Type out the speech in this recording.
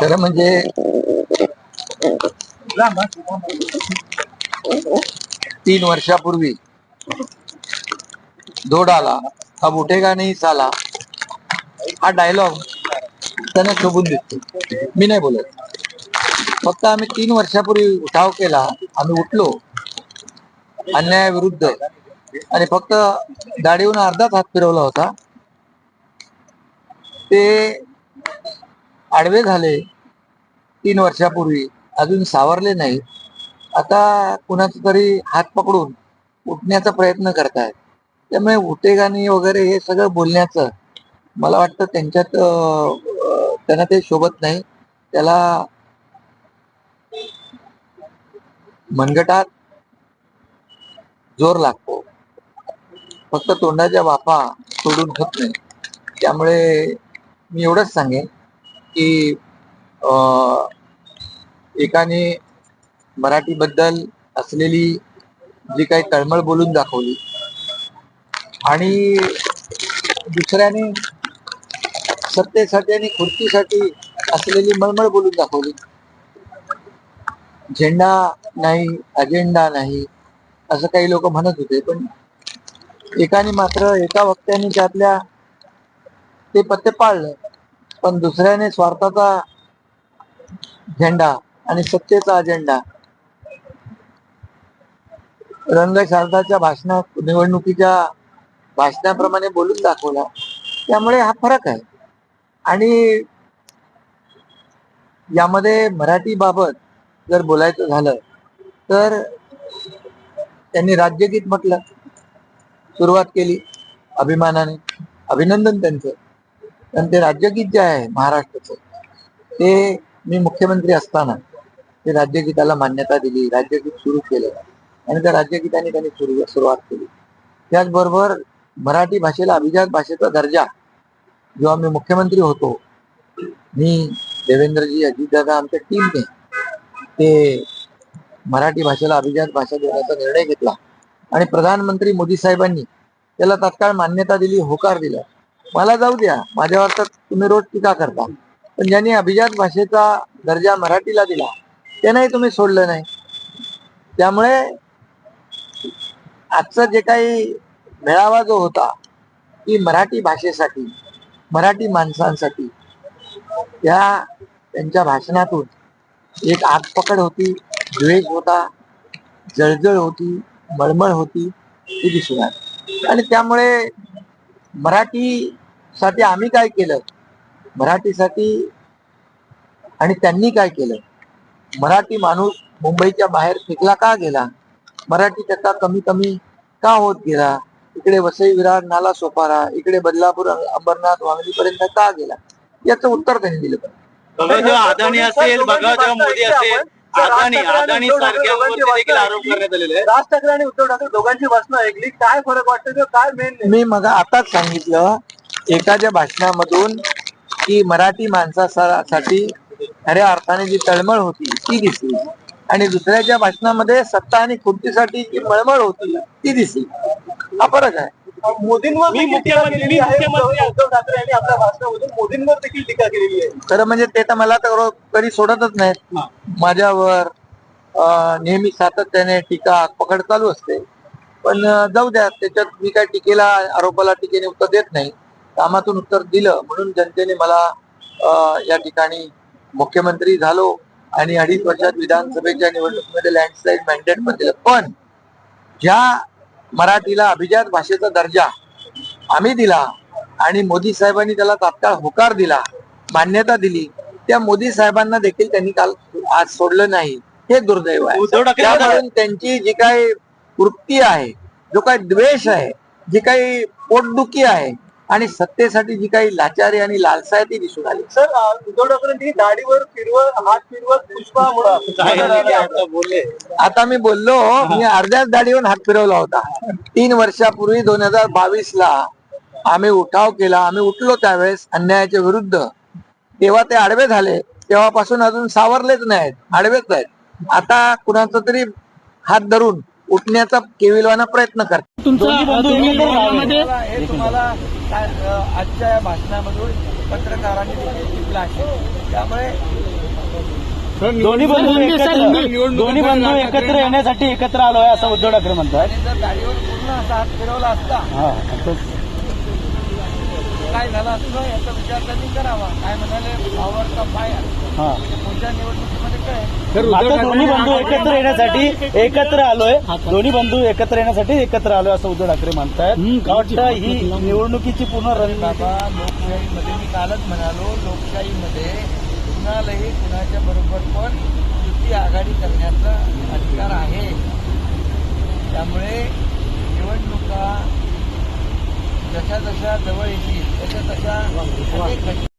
खरं म्हणजे तीन वर्षापूर्वी. आला अब उठेगा नाही साला हा डायलॉग त्यांना शोभून दिसतो. मी नाही बोलत. फक्त आम्ही तीन वर्षापूर्वी उठाव केला आम्ही उठलो अन्यायाविरुद्ध आणि फक्त दाढीहून अर्धाच हात फिरवला होता. ते आडवे झाले तीन वर्षापूर्वी अजून सावरले नाही आता कुणाचा तरी हात पकडून उठण्याचा प्रयत्न करतायत. त्यामुळे उटेगाणी वगैरे हे सगळं बोलण्याचं मला वाटतं त्यांच्यात त्यांना ते शोभत नाही. त्याला मनगटात जोर लागतो. फक्त तोंडाच्या वाफा सोडून होत नाही. त्यामुळे मी एवढंच सांगेन. की अं, एकाने मराठीबद्दल असलेली जी काही तळमळ बोलून दाखवली आणि दुसऱ्याने सत्तेसाठी आणि खुर्चीसाठी असलेली मळमळ बोलून दाखवली. झेंडा नाही अजेंडा नाही असं काही लोक म्हणत होते पण एकाने मात्र एका वक्त्याने त्यातल्या ते पत्ते पाळलं. पण दुसऱ्याने स्वार्थाचा झेंडा आणि सत्तेचा अजेंडा रंगशारदाच्या भाषणात निवडणुकीच्या भाषणाप्रमाणे बोलून दाखवला. त्यामुळे हा फरक आहे. आणि यामध्ये मराठी बाबत जर बोलायचं झालं तर त्यांनी राज्यगीत म्हटलं सुरुवात केली अभिमानाने अभिनंदन त्यांचं. पण ते राज्यगीत जे आहे महाराष्ट्राचं ते मी मुख्यमंत्री असताना ते राज्यगीताला मान्यता दिली राज्यगीत सुरू केलं आणि त्या राज्यगीताने त्यांनी सुरू सुरुवात केली. त्याचबरोबर मराठी भाषेला अभिजात भाषेचा दर्जा जेव्हा मी मुख्यमंत्री होतो मी देवेंद्रजी अजितदादा आमच्या टीमने ते मराठी भाषेला अभिजात भाषा देण्याचा निर्णय घेतला आणि प्रधानमंत्री मोदी साहेबांनी त्याला तात्काळ मान्यता दिली होकार दिला. मला जाऊ द्या. माझ्या तर तुम्ही रोज टीका करता. पण ज्यांनी अभिजात भाषेचा दर्जा मराठीला दिला त्यांनाही तुम्ही सोडलं नाही. त्यामुळे आजचा जे काही मेळावा जो होता ती मराठी भाषेसाठी मराठी माणसांसाठी त्या त्यांच्या भाषणातून एक आगपकड होती द्वेष होता जळजळ होती मळमळ होती ती दिसून आली. आणि त्यामुळे मराठी मराठीसाठी आम्ही काय केलं? मराठीसाठी आणि त्यांनी काय केलं? मराठी माणूस मुंबईच्या बाहेर फेकला का गेला? मराठी टक्का कमी कमी का होत गेला? इकडे वसई विरार नाला सोपारा इकडे बदलापूर अंबरनाथ वांगणीपर्यंत का गेला? याचं उत्तर त्यांनी दिलं पाहिजे. अदानी असेल मोदी असेल अदानी अदानी राज ठाकरे आणि उद्धव ठाकरे दोघांची भाषणं ऐकली काय फरक वाटतं काय मेन मी मग आताच सांगितलं एकाच्या भाषणामधून की मराठी माणसासाठी खऱ्या अर्थाने जी तळमळ होती ती दिसली. आणि दुसऱ्याच्या भाषणामध्ये सत्ता आणि खुर्चीसाठी जी मळमळ होती ती दिसली. हा फरक आहे. मोदींवर उद्धव ठाकरे यांनी आपल्या भाषणामधून मोदींवर देखील टीका केलेली आहे. खरं म्हणजे ते तर मला तर कधी सोडतच नाहीत. माझ्यावर अं, नेहमी सातत्याने टीका पकड चालू असते. पण जाऊ द्या त्याच्यात मी काय टीकेला आरोपाला टीकेने उत्तर देत नाही. कामातून उत्तर दिलं म्हणून जनतेने मला या ठिकाणी मुख्यमंत्री झालो आणि अडीच वर्षात विधानसभेच्या निवडणुकीमध्ये लँडस्लाईड मॅन्डेट पण दिलं. पण ज्या मराठीला अभिजात भाषेचा दर्जा आम्ही दिला आणि मोदी साहेबांनी त्याला तात्काळ होकार दिला मान्यता दिली त्या मोदी साहेबांना देखील त्यांनी काल आज सोडलं नाही हे दुर्दैव आहे. त्यांची जी काही वृत्ती आहे जो काही द्वेष आहे जी काही पोटदुखी आहे आणि सत्तेसाठी जी काही लाचारी आणि लालसा आहे ती दिसून आली. सर उद्धव ठाकरेंनी दाढीवर फिरवत हात फिरवत पुष्पा बोलले. आता मी बोललो मी अर्ध्याच दाढीवरून हात फिरवला होता. तीन वर्षापूर्वी दोन हजार बावीस ला आम्ही उठाव केला. आम्ही उठलो त्यावेळेस अन्यायाच्या विरुद्ध. तेव्हा ते आडवे झाले. तेव्हापासून अजून सावरलेच नाहीत. आडवेच आहेत. आता कुणाचा तरी हात धरून उठण्याचा केविलवाना प्रयत्न करतात. हे आजच्या या भाषणामधून पत्रकारांनी देखील टिपलं आहे. त्यामुळे दोन्ही बंधू एकत्र दोन्ही बंधू एकत्र येण्यासाठी एकत्र आलोय असं उद्धव ठाकरे म्हणतात. जर गाडीवर पूर्ण असा हात फिरवला असता हा काय झालं असतं याचा विचार त्यांनी करावा. काय म्हणाले? पॉवरचा फायर हा. पुढच्या निवडणुकीमध्ये काय आता दोन्ही बंधू एकत्र येण्यासाठी एकत्र आलोय. दोन्ही बंधू एकत्र येण्यासाठी एकत्र आलोय असं उद्धव ठाकरे म्हणतायत. वाटतं ही निवडणुकीची पूर्ण रणनीती बाबा लोकशाहीमध्ये मी कालच म्हणालो लोकशाहीमध्ये कुणालाही कुणाच्या बरोबर पण إذا كان زاد وين فيه إذا كان